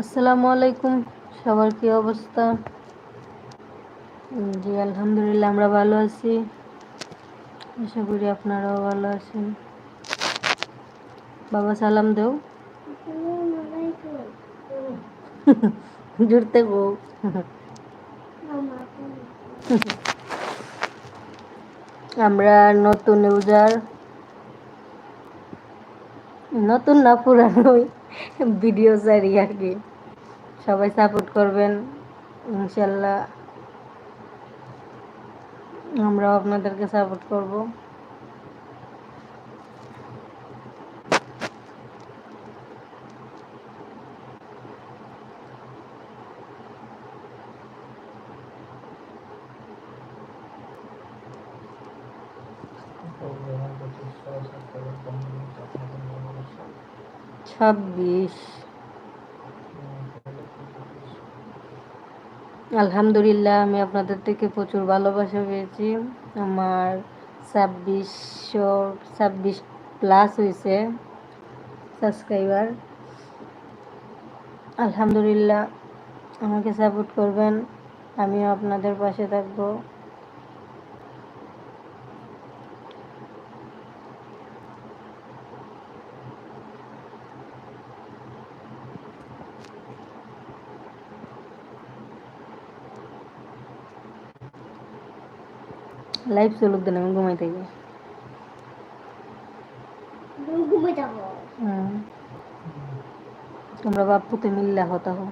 আসসালামু আলাইকুম। সবার কি অবস্থা? জি আলহামদুলিল্লাহ আমরা ভালো আছি। আশা করি আপনারাও ভালো আছেন। বাবা সালাম দেও। জুড়তে গো আমরা নতুন ইউজার। নতুন না পুরানোই ভিডিও সারি আর কি সবাই সাপোর্ট করবেন ইনশাল্লাহ আমরাও আপনাদেরকে সাপোর্ট করব। ছাব্বিশ। আলহামদুলিল্লাহ, আমি আপনাদের থেকে প্রচুর ভালোবাসা পেয়েছি। আমার ছাব্বিশশো, ছাব্বিশ প্লাস হয়েছে সাবস্ক্রাইবার আলহামদুলিল্লাহ, আমাকে সাপোর্ট করবেন, আমিও আপনাদের পাশে থাকব। লাইভ চলুক দেন আমি ঘুমাই থাকি তোমরা বাপুতে মিল্লা হতা হো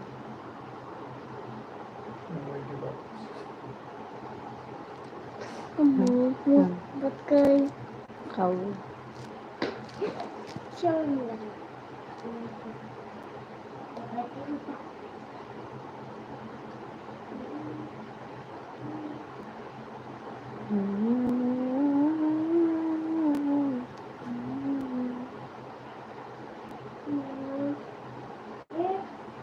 খাও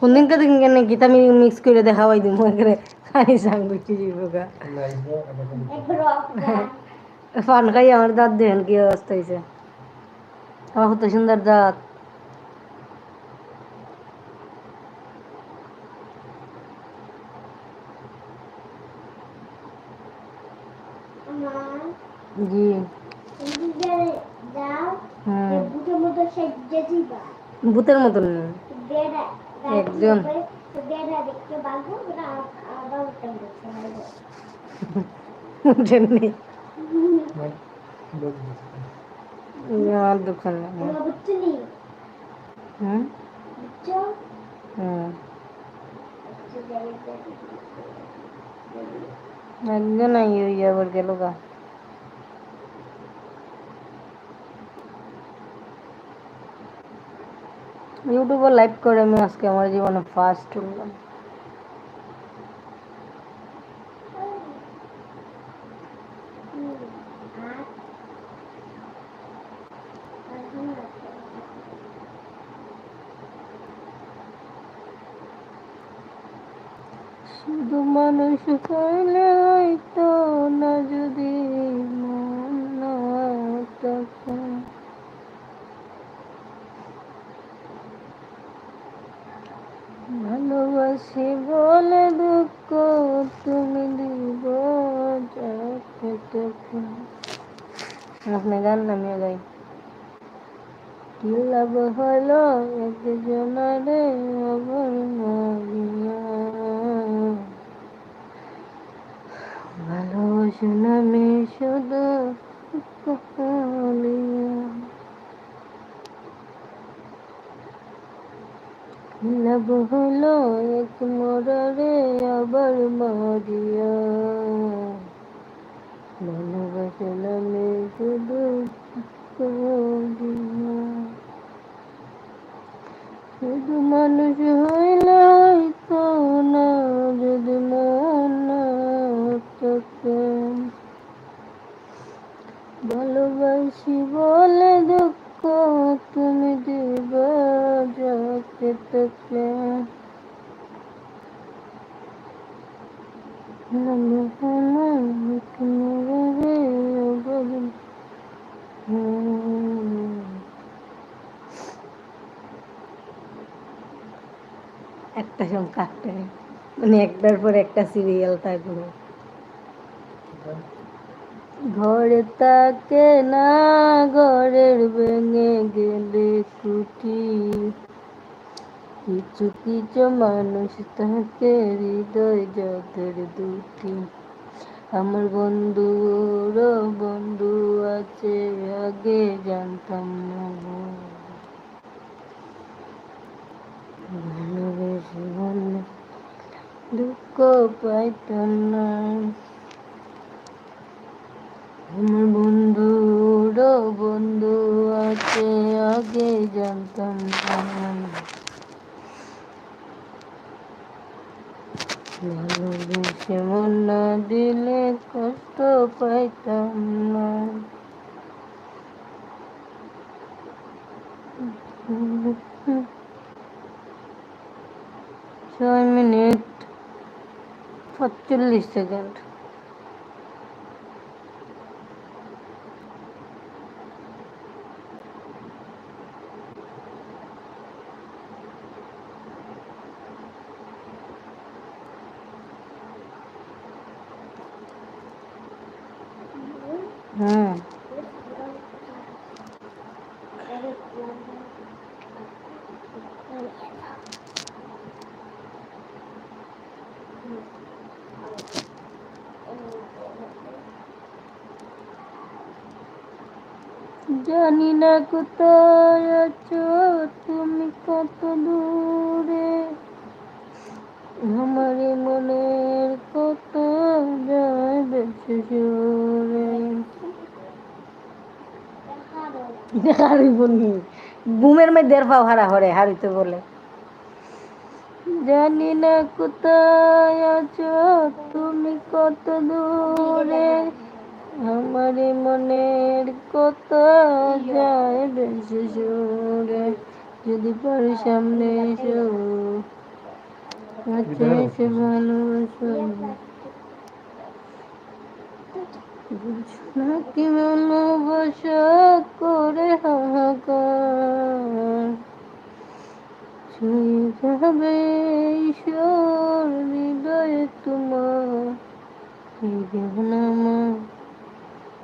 কোন দিনকে দিন কেন গীতা মিক্স করে দেখাওয়াই দিম এখানে খাই সাং বুঝছি জীবকা পান খাই আমার দাঁত দেখেন কি অবস্থা হয়েছে আমার কত সুন্দর দাঁত। জি। হুম। ভূতের মতন। একজন। একজন আবার গেল গা। ইউটিউবে লাইভ করে আমি আজকে আমার জীবনে ফার্স্ট হলাম। শুধু মানুষ পাইলে হয়তো না, যদি মন তখন। বলে দুঃখ তুমি দিব আপনি গান নামিয়ে গাই কি লাভ হলো একজনারে আবার মারিয়া ভালোবাসি নামে শুধু কালিয়া লাভ হলো এক মোররে আবার মরিয়া ভালোবাসলাম শুধু শুধু মানুষ হইল হয়তো না যদি মন ভালোবাসি বলে দুঃখ একটা সংখ্যা একটা। মানে একটার পর একটা সিরিয়াল থাকবে ঘরে তাকে না ঘরের ভেঙে গেলে কুটি। কিছু কিছু মানুষ তাকে হৃদয় যাদের দুটি আমার বন্ধুরও বন্ধু আছে, আগে জানতাম না ভালোবেসে বললে দুঃখ পাইতাম না। আমার বন্ধুরও বন্ধু পঁয়তাল্লিশ সেকেন্ড জানি না কোথায় আছো, তুমি কত দূরে? আমার মনের কত যায় বেশি জোরে। হারিব নি। বুমের মধ্যে পাও হারা হরে, হারিতে বলে। জানি না কোথায় আছো, তুমি কত দূরে? আমার মনের কত যায় বেশি জোরে যদি পারি সামনে এসো এসে ভালোবাসো। বুঝো না কি ভালোবাসা করে হাহাকার। ছুঁয়ে যাবে ঈশ্বর হৃদয়ে তোমার এই গান আমার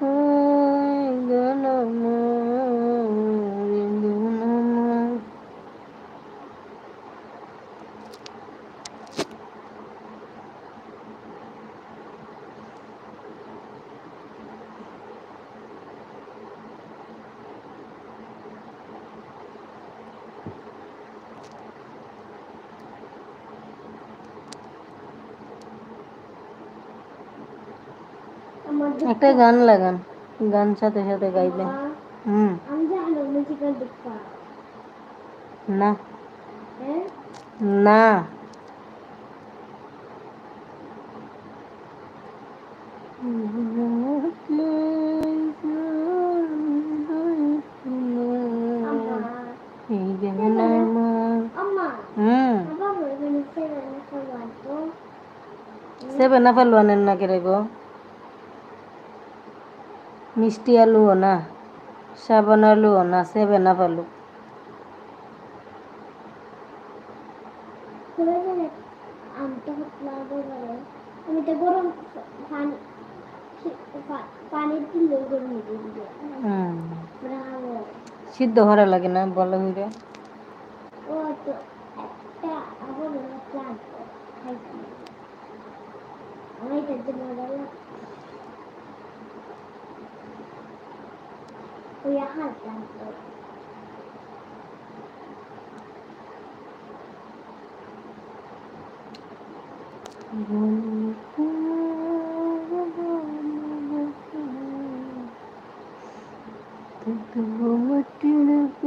এই গান আমার একটা গান লাগান গান সাথে সাথে গাইবেন হুম আমি জানো মিউজিক্যাল দেখবা না হ্যাঁ না এই গান আমার আম্মা হুম বাবা বলবেন সেভেন সবার তো সেভেন আপ আলু আনেন না কে গো মিষ্টি আলুও না সাবান আলুও না সেভেন আপ আলু। সিদ্ধ হরা লাগে না বলো হইরে একটা আবার প্লান খাইছি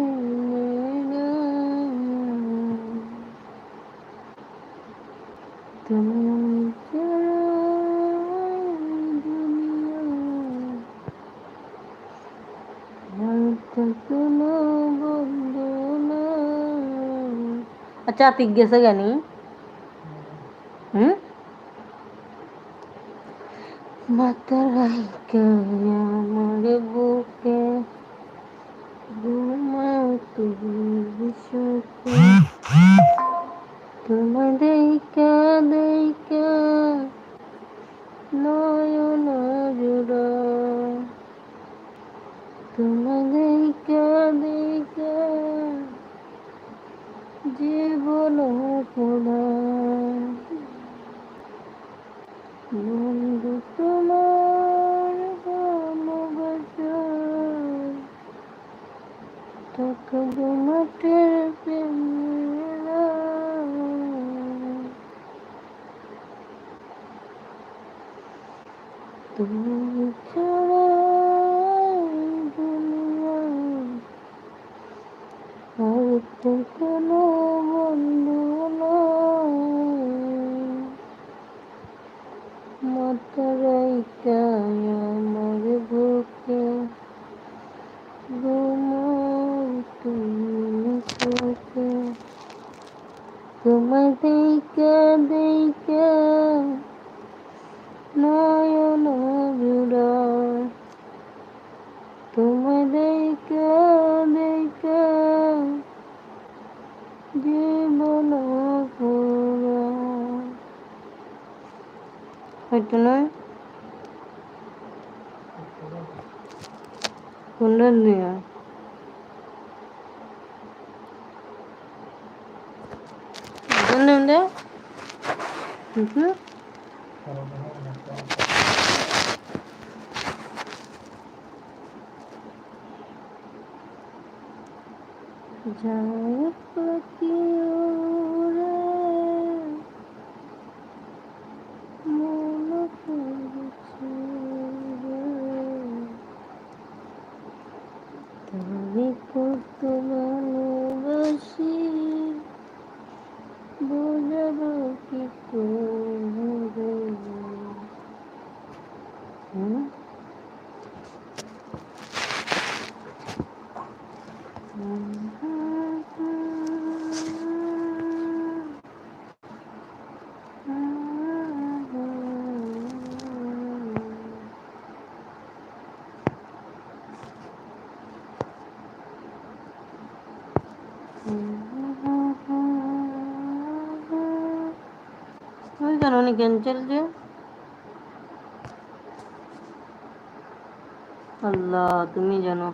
আমি এটা আতিক গেছে গানি হুম? মাতা বুকে ঘুমা তুমি কোনো বন্ধু মাতারাইকা আমার বুকে ঘুমাও তুমি সুখে তোমায় দেখা দেখা নয়ন faydalı Bunlar ne ya? Bunlar ne? Hı hı. Güzel. উনি ক্যান্সেল যে আল্লাহ তুমি জানো।